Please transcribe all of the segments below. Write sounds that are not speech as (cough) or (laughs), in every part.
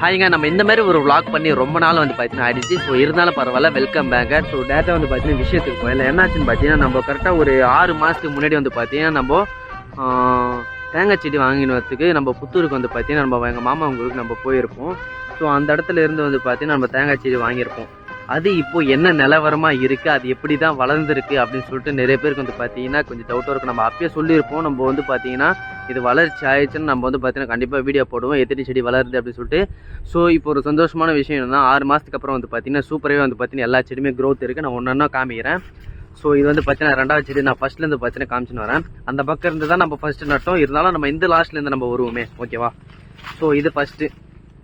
ஹாய்ங்க நம்ம இந்த மாதிரி ஒரு விளாக் பண்ணி ரொம்ப நாள் வந்து பார்த்தீங்கன்னா ஆயிடுச்சு. ஸோ இருந்தாலும் பரவாயில்ல. வெல்கம் பேக் ஸோ டேட்டா வந்து பார்த்தீங்கன்னா விஷயத்துக்கு போயிடல என்னாச்சுன்னு பார்த்தீங்கன்னா நம்ம கரெக்டாக ஒரு ஆறு மாதத்துக்கு முன்னாடி வந்து பார்த்தீங்கன்னா நம்ம தேங்காய் செடி வாங்கினதுக்கு நம்ம புத்தூருக்கு வந்து பார்த்தீங்கன்னா நம்ம எங்கள் மாமா ஊருக்கு நம்ம போயிருப்போம். ஸோ அந்த இடத்துல இருந்து வந்து பார்த்தீங்கன்னா நம்ம தேங்காய் செடி வாங்கியிருப்போம். அது இப்போ என்ன நிலவரமா இருக்குது அது எப்படி தான் வளர்ந்துருக்கு? அப்படின்னு சொல்லிட்டு நிறைய பேருக்கு வந்து பார்த்தீங்கன்னா கொஞ்சம் டவுட்டாக இருக்கும். நம்ம அப்பயே சொல்லியிருப்போம். நம்ம வந்து பார்த்தீங்கன்னா இது வளர்ச்சி ஆயிடுச்சுன்னு நம்ம வந்து பார்த்தீங்கன்னா கண்டிப்பாக வீடியோ போடுவோம். எத்தனை செடி வளருது அப்படின்னு சொல்லிட்டு. ஸோ இப்போ ஒரு சந்தோஷமான விஷயம் என்னன்னா ஆறு மாதத்துக்கு அப்புறம் வந்து பார்த்தீங்கன்னா சூப்பராகவே வந்து பார்த்தீங்கன்னா எல்லா செடியுமே க்ரோத் இருக்குது நான் ஒன்று ஒன்றா காமிக்கிறேன். ஸோ இது வந்து பார்த்தீங்கன்னா ரெண்டாவது செடி நான் ஃபர்ஸ்ட்லேருந்து பார்த்தீங்கன்னா காமிச்சுன்னு வரேன். அந்த பக்கம் இருந்து தான் நம்ம ஃபர்ஸ்ட் நட்டோம். இருந்தாலும் நம்ம இந்த லாஸ்ட்லேருந்து நம்ம வருவோமே. ஓகேவா ஸோ இது ஃபஸ்ட்டு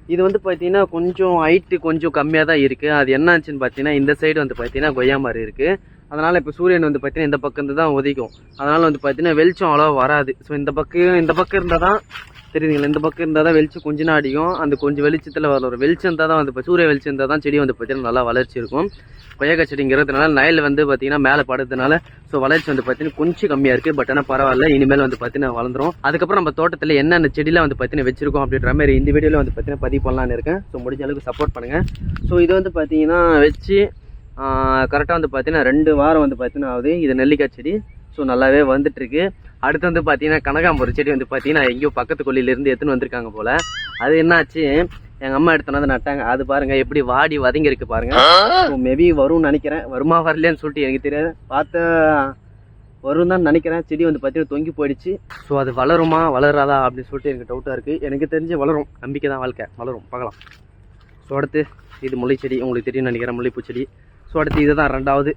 இது வந்து பார்த்தீங்கன்னா கொஞ்சம் ஹைட்டு கொஞ்சம் கம்மியாக தான் இருக்குது அது என்னாச்சுன்னு பார்த்தீங்கன்னா இந்த சைடு வந்து பார்த்தீங்கன்னா கொய்யா மரம் இருக்குது அதனால் இப்போ சூரியன் வந்து பார்த்தீங்கன்னா இந்த பக்கம் தான் உதிக்கும். அதனால் வந்து பார்த்தீங்கன்னா வெளிச்சம் அவ்வளோவா வராது. ஸோ இந்த பக்கம் இந்த பக்கம் இருந்தால் தான் தெரியுதுங்களா? இந்த பக்கம் இருந்தால் தான் வெளிச்சம் கொஞ்ச நாடியும் அடிக்கும். அந்த கொஞ்சம் வெளிச்சத்தில் வர வெளிச்சம் இருந்தால் தான் வந்து இப்போ சூரிய வெளிச்சம் இருந்தால் தான் செடி வந்து பார்த்தீங்கன்னா நல்லா வளர்ச்சி இருக்கும். கொய்யாக்காய் செடிங்கிறதுனால நயல் வந்து பார்த்தீங்கன்னா மேலே படுறதுனால ஸோ வளர்ச்சி வந்து பார்த்தீங்கன்னா கொஞ்சம் கம்மியாக இருக்குது பட் ஆனால் பரவாயில்ல இனிமேல் வந்து பார்த்தீங்கன்னா வளர்ந்துரும். அதுக்கப்புறம் நம்ம தோட்டத்தில் என்னென்ன செடியெலாம் வந்து பார்த்தீங்கன்னா வச்சிருக்கோம் அப்படின்ற மாதிரி இந்த வீடியோவில் வந்து பார்த்தீங்கன்னா பதிவு பண்ணலான்னு இருக்கேன். ஸோ முடிஞ்ச அளவுக்கு சப்போர்ட் பண்ணுங்கள் ஸோ இது வந்து பார்த்தீங்கன்னா வச்சு கரெக்டாக வந்து பார்த்தீங்கன்னா ரெண்டு வாரம் வந்து பார்த்தீங்கன்னா ஆகுது. இது நெல்லிக்காய் செடி. ஸோ நல்லாவே வந்துட்டுருக்கு அடுத்து வந்து பார்த்தீங்கன்னா கனகாம்பரம் செடி வந்து பார்த்தீங்கன்னா எங்கேயோ பக்கத்து கொல்லியிலேருந்து எடுத்துன்னு வந்திருக்காங்க போல. அது என்னாச்சு? எங்கள் அம்மா எடுத்துன்னு வந்து நட்டாங்க. அது பாருங்க எப்படி வாடி வதங்கி இருக்கு பாருங்க. ஸோ மேபி வரும்னு நினைக்கிறேன். வருமா வரலையான்னு சொல்லிட்டு எனக்கு தெரியாது. பார்த்தா வரும் தான் நினைக்கிறேன். செடி வந்து பார்த்தீங்கன்னா தொங்கி போயிடுச்சு. ஸோ அது வளருமா வளராதா அப்படின்னு சொல்லிட்டு எனக்கு டவுட்டாக இருக்குது எனக்கு தெரிஞ்சு வளரும். நம்பிக்கை தான் வாழ்க்கை. வளரும். பார்க்கலாம். ஸோ அடுத்து இது முல்லை செடி. உங்களுக்கு தெரியும் நினைக்கிறேன் முல்லைப்பூ செடி. ஸோ அடுத்து இதுதான் ரெண்டாவது.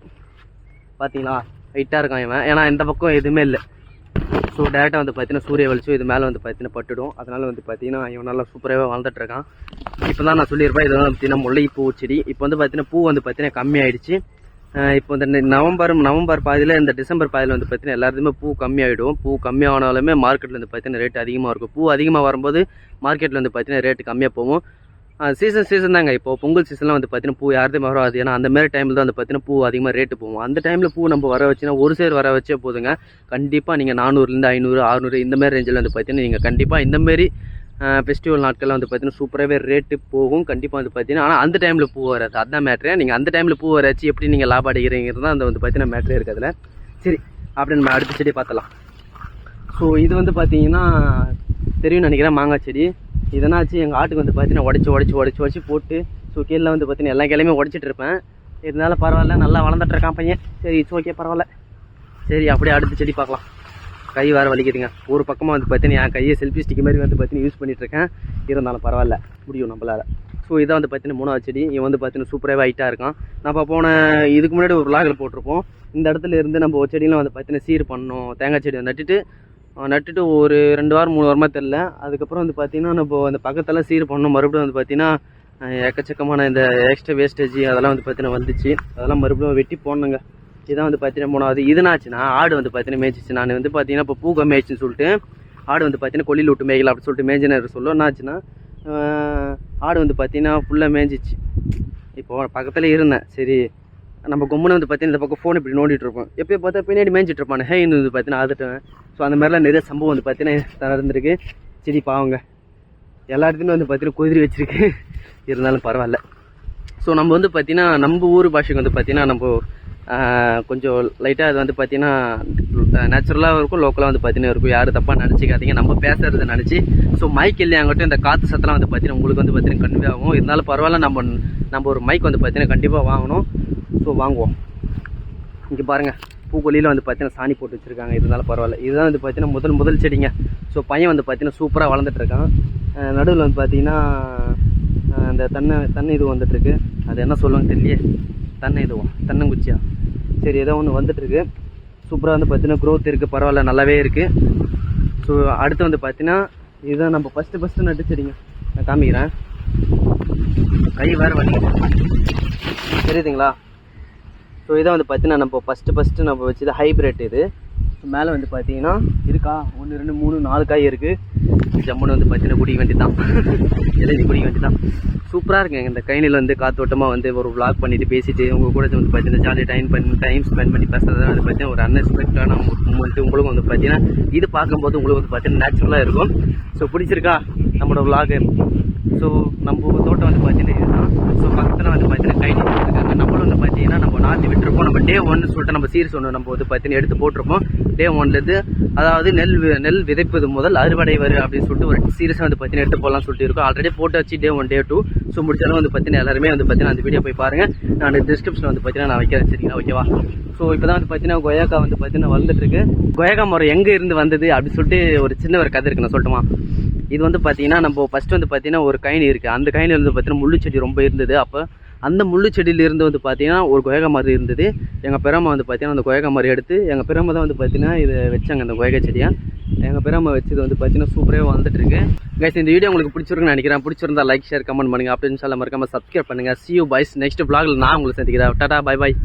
பார்த்தீங்களா ஹைட்டாக இருக்கான் இவன். ஏன்னா இந்த பக்கம் எதுவுமே இல்லை. ஸோ டேரெக்டாக வந்து பார்த்தீங்கன்னா சூரிய வெளிச்சம் இது மேலே வந்து பார்த்தீங்கன்னா பட்டுடும். அதனால் வந்து பார்த்தீங்கன்னா இவன் நல்லா சூப்பராகவே வாழ்ந்துட்டுருக்கான் இப்போ தான் நான் சொல்லியிருப்பேன் இதெல்லாம் பார்த்தீங்கன்னா முல்லைப்பூ செடி. இப்போ வந்து பார்த்தீங்கன்னா பூ வந்து பார்த்தீங்கன்னா கம்மி ஆயிடுச்சு இப்போ இந்த நவம்பர் நவம்பர் பாதியில் இந்த டிசம்பர் பாதியில் வந்து பார்த்தீங்கன்னா எல்லாத்துக்குமே பூ கம்மியாயிடும். பூ கம்மியானாலுமே மார்க்கெட்டில் வந்து பார்த்தீங்கன்னா ரேட் அதிகமாக இருக்கும். பூ அதிகமாக வரும்போது மார்க்கெட்டில் வந்து பார்த்தீங்கன்னா ரேட்டு கம்மியாக போகும். சீசன் சீசன் தாங்க. இப்போ பொங்கல் சீசன்லாம் வந்து பார்த்தீங்கன்னா பூ யாருமே வராது. ஏன்னா அந்த மாதிரி டைமில் தான் வந்து பார்த்தீங்கன்னா பூ அதிகமாக ரேட்டு போகும். அந்த டைமில் பூ நம்ம வர வச்சுன்னா ஒரு சேர் வர வச்சே போதுங்க. கண்டிப்பாக நீங்கள் நானூறுலேருந்து ஐநூறு அறுநூறு இந்த மாதிரி ரேஞ்சில் வந்து பார்த்தீங்கன்னா நீங்கள் கண்டிப்பாக இந்த மாதிரி ஃபெஸ்டிவல் நாட்கள்லாம் வந்து பார்த்தீங்கன்னா சூப்பராகவே ரேட்டு போகும். கண்டிப்பாக வந்து பார்த்தீங்கன்னா ஆனால் அந்த டைமில் பூ வராது. அதான் மேட்ரு நீங்கள் அந்த டைமில் பூ வராச்சு எப்படி நீங்கள் லாபம் அடிக்கிறீங்கிறது தான் அந்த வந்து பார்த்தீங்கன்னா மேட்ரே இருக்குது சரி அப்படி நம்ம அடுத்த செடி பார்த்தலாம் ஸோ இது வந்து பார்த்தீங்கன்னா தெரியும்னு நினைக்கிறேன் மாங்காய் செடி. இதனாச்சு எங்கள் ஆட்டுக்கு வந்து பார்த்தீங்கன்னா உடச்சி உடச்சி உடச்சி உடச்சி போட்டு ஸோ கீழே வந்து பார்த்தீங்கன்னா எல்லா கிளையுமே உடச்சிட்டு இருப்பேன். இருந்தாலும் பரவாயில்ல நல்லா வளர்ந்துட்டு இருக்கான் பையன். சரி இட்ஸ் ஓகே பரவாயில்ல. சரி அப்படியே அடுத்த செடி பார்க்கலாம். கை வேறு வலிக்குதுங்க. ஒரு பக்கமாக வந்து பார்த்தீங்கன்னா என் கையை செல்ஃபி ஸ்டிக் மாதிரி வந்து பார்த்தீங்கன்னா யூஸ் பண்ணிகிட்ருக்கேன் இருக்கேன். இருந்தாலும் பரவாயில்ல முடியும் நம்மளால். ஸோ இதான் வந்து பார்த்தீங்கன்னா மூணாவது செடி. இவன் வந்து பார்த்தீங்கன்னா சூப்பராகவே ஹைட்டாக இருக்கான். நம்ம போன இதுக்கு முன்னாடி ஒரு விளாகில் போட்டிருப்போம். இந்த இடத்துல இருந்து நம்ம ஒரு செடியெலாம் வந்து பார்த்தீங்கன்னா சீர் பண்ணோம் தேங்காய் செடி வந்து நட்டுட்டு நட்டுட்டு ஒரு ரெண்டு வாரம் மூணு வாரமாக தெரில அதுக்கப்புறம் வந்து பார்த்திங்கன்னா நம்ம அந்த பக்கத்தெல்லாம் சீர் பண்ணோம் மறுபடியும் வந்து பார்த்திங்கன்னா எக்கச்சக்கமான இந்த எக்ஸ்ட்ரா வேஸ்டேஜ் அதெல்லாம் வந்து பார்த்தீங்கன்னா வந்துச்சு. அதெல்லாம் மறுபடியும் வெட்டி போடணுங்க. இதான் வந்து பார்த்தீங்கன்னா மூணாவது இதுனாச்சுன்னா ஆடு வந்து பார்த்தீங்கன்னா மேய்ச்சிச்சு நான் வந்து பார்த்தீங்கன்னா இப்போ பூக்கா மேய்ச்சின்னு சொல்லிட்டு ஆடு வந்து பார்த்தீங்கன்னா கொல்லியில் விட்டு மேய்க்கலாம் அப்படின்னு சொல்லிட்டு மேய்ஞ்சினர் சொல்லும் என்னாச்சுன்னா ஆடு வந்து பார்த்தீங்கன்னா ஃபுல்லாக மேய்ஞ்சிச்சு. இப்போ பக்கத்தில் இருந்தேன். சரி நம்ம கும்முன்னு வந்து பார்த்தீங்கன்னா இந்த பக்கம் ஃபோன் இப்படி நோண்டிட்டு இருப்போம். எப்போயும் பார்த்தா பின்னாடி மேய்ஞ்சிட்டு இருப்பானே. ஹே வந்து பார்த்தீங்கன்னா ஆதுட்டேன் ஸோ அந்த மாதிரிலாம் நிறைய சம்பவம் வந்து பார்த்தீங்கன்னா நடந்திருக்கு. சரி பாவங்க. எல்லா இடத்துலையும் வந்து பார்த்தீங்கன்னா குதிரை வச்சுருக்கு. இருந்தாலும் பரவாயில்ல. ஸோ நம்ம வந்து பார்த்தீங்கன்னா நம்ம ஊர் பாஷைக்கு வந்து பார்த்தீங்கன்னா நம்ம கொஞ்சம் லைட்டாக அது வந்து பார்த்தீங்கன்னா நேச்சுரலாக இருக்கும் லோக்கலாக வந்து பார்த்தீங்கன்னா இருக்கும். யாரும் தப்பாக நினச்சிக்காதீங்க. நம்ம பேசுறதை நினச்சி ஸோ மைக் இல்லையாங்கட்டும் இந்த காற்று சத்தலாம் வந்து பார்த்தீங்கன்னா உங்களுக்கு வந்து பார்த்தீங்கன்னா கண்டிப்பாக ஆகும். இருந்தாலும் பரவாயில்ல நம்ம நம்ம ஒரு மைக் வந்து பார்த்தீங்கன்னா கண்டிப்பாக வாங்கணும். ஸோ வாங்குவோம். இங்கே பாருங்கள் பூக்கொல்லியில் வந்து பார்த்தீங்கன்னா சாணி போட்டு வச்சுருக்காங்க. இருந்தாலும் பரவாயில்ல. இதுதான் வந்து பார்த்தீங்கன்னா முதல் முதல் செடிங்க. ஸோ பையன் வந்து பார்த்தீங்கன்னா சூப்பராக வளர்ந்துட்டுருக்கான் நடுவில் வந்து பார்த்தீங்கன்னா அந்த இந்த தென்னை தென்னை இது வந்துட்டுருக்கு அது என்ன சொல்லுவாங்க தெரியலையே. தென்னை இதுவும் தென்னங்குச்சியா? சரி ஏதோ ஒன்று வந்துட்டுருக்கு சூப்பராக வந்து பார்த்தீங்கன்னா க்ரோத் இருக்குது பரவாயில்ல நல்லாவே இருக்குது ஸோ அடுத்து வந்து பார்த்தீங்கன்னா இதுதான் நம்ம ஃபஸ்ட்டு ஃபஸ்ட்டு நட்டு செடிங்க. நான் காமிக்கிறேன். கை வேறு வலி தெரியுதுங்களா? ஸோ இதான் வந்து பார்த்தீங்கன்னா நம்ம ஃபஸ்ட்டு ஃபஸ்ட்டு நம்ம வச்சது ஹைப்ரிட் இது. மேலே வந்து பார்த்தீங்கன்னா இருக்கா? ஒன்று ரெண்டு மூணு நாலு காய் இருக்குது ஜம்முன்னு வந்து பார்த்தீங்கன்னா குடிக்க வேண்டியதான் (laughs) இலைஞ்சி குடிக்க வேண்டியதான் சூப்பராக இருக்குங்க. இந்த கைனியில் வந்து காத்தோட்டமாக வந்து ஒரு விளாக் பண்ணிட்டு பேசிட்டு உங்கள் கூட வந்து பார்த்தீங்கன்னா ஜாலியாக டைம் பண்ணி டைம் ஸ்பெண்ட் பண்ணி பேசுறது வந்து பார்த்தீங்கன்னா ஒரு அன்எக்ஸ்பெக்டான மூமெண்ட் உங்களுக்கும் வந்து பார்த்தீங்கன்னா இது பார்க்கும்போது உங்களுக்கு வந்து பார்த்தீங்கன்னா நேச்சுரலாக இருக்கும். ஸோ பிடிச்சிருக்கா? நம்மளோட விளாகு ஸோ நம்ம தோட்டம் வந்து பார்த்தீங்கன்னா இதுதான் ஸோ பக்கத்தில் வந்து பார்த்தீங்கன்னா கை இருக்காங்க நம்மளும் வந்து பார்த்தீங்கன்னா நம்ம நாற்று விட்டுருப்போம் நம்ம டே ஒன்னு சொல்லிட்டு நம்ம சீரிஸ் ஒன்று நம்ம வந்து பார்த்தீங்கன்னா எடுத்து போட்டிருப்போம் டே ஒன்லேருந்து அதாவது நெல் நெல் விதைப்பது முதல் அறுவடை வரு அப்படின்னு சொல்லிட்டு ஒரு சீரிஸ் வந்து பார்த்தீங்கன்னா எடுத்து போகலாம்னு சொல்லிட்டு இருக்கோம் ஆல்ரெடி போட்டு வச்சு day one day two so முடிச்சாலும் வந்து பார்த்தீங்கன்னா எல்லாருமே வந்து பார்த்தீங்கன்னா அந்த வீடியோ போய் பாருங்கள் நான் டிஸ்கிரிப்ஷன் வந்து பார்த்தீங்கன்னா நான் வைக்கிறேன் சரிங்களா ஓகேவா ஸோ இப்போ தான் வந்து பார்த்தீங்கன்னா கொய்யாக்கா வந்து பார்த்தீங்கன்னா வளர்ந்துட்டு இருக்கு மரம் எங்கே இருந்து வந்தது அப்படின்னு சொல்லிட்டு ஒரு சின்ன ஒரு கதை இருக்கு நான் சொல்லட்டுமா இது வந்து பார்த்தீங்கன்னா நம்ம ஃபஸ்ட்டு வந்து பார்த்தீங்கன்னா ஒரு கைனி இருக்குது அந்த கைனில இருந்து பார்த்தீங்கன்னா முள்ளு செடி ரொம்ப இருந்தது. அப்போ அந்த முள்ளு செடியிலேருந்து வந்து பார்த்தீங்கன்னா ஒரு கொயகா மரம் இருந்தது. எங்கள் பெரம்மா வந்து பார்த்தீங்கன்னா அந்த கொயகா மரம் எடுத்து எங்கள் பெரியம்மா தான் வந்து பார்த்தீங்கன்னா இதை வச்சாங்க அந்த கொயகா செடியை. எங்கள் பெரியம்மா வச்சது வந்து பார்த்தீங்கன்னா சூப்பராகவே வந்துட்டுருக்கு கைஸ் இந்த வீடியோ உங்களுக்கு பிடிச்சிருக்குன்னு நினைக்கிறேன். பிடிச்சிருந்தா லைக் ஷேர் கமெண்ட் பண்ணுங்க. அப்படின்னு சொல்ல மறக்காமல் சப்ஸ்கிரைப் பண்ணுங்கள் சி யூ பாய்ஸ் நெக்ஸ்ட் பிளாகில் நான் உங்களுக்கு சந்திக்கிறேன். Tata bye bye